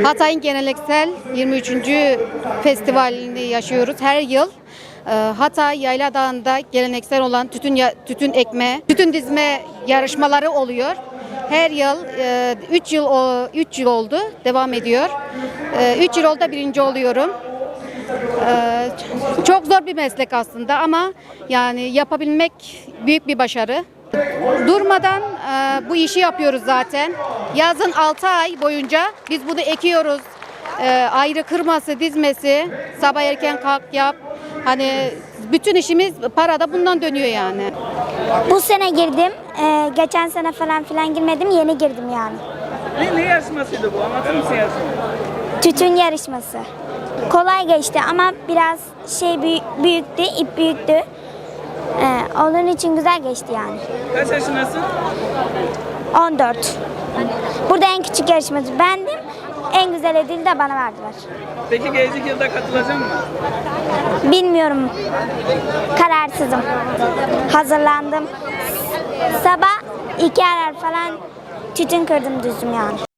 Hatay'ın geleneksel 23. festivalini yaşıyoruz her yıl. Ee, Hatay Yayla Dağı'nda geleneksel olan tütün tütün ekme, tütün dizme yarışmaları oluyor. Her yıl 3 yıl 3 yıl oldu devam ediyor. 3 yıl oldu birinci oluyorum. Ee, Çok zor bir meslek aslında ama yani yapabilmek büyük bir başarı. Durmadan e, bu işi yapıyoruz zaten. Yazın 6 ay boyunca biz bunu ekiyoruz. E, ayrı kırması, dizmesi, sabah erken kalk yap. Hani bütün işimiz para da bundan dönüyor yani. Bu sene girdim. Ee, geçen sene falan filan girmedim. Yeni girdim yani. Ne, ne yarışmasıydı bu? Anlatır mısın yarışmayı? Tütün yarışması. Kolay geçti ama biraz şey büyük, büyüktü, ip büyüktü. Ee, onun için güzel geçti yani. Kaç yaşındasın? 14. Burada en küçük yarışmacı bendim. En güzel ödülü de bana verdiler. Peki gelecek yılda katılacak mısın? Bilmiyorum. Kararsızım. Hazırlandım. Sabah iki arar falan tütün kırdım düzdüm yani.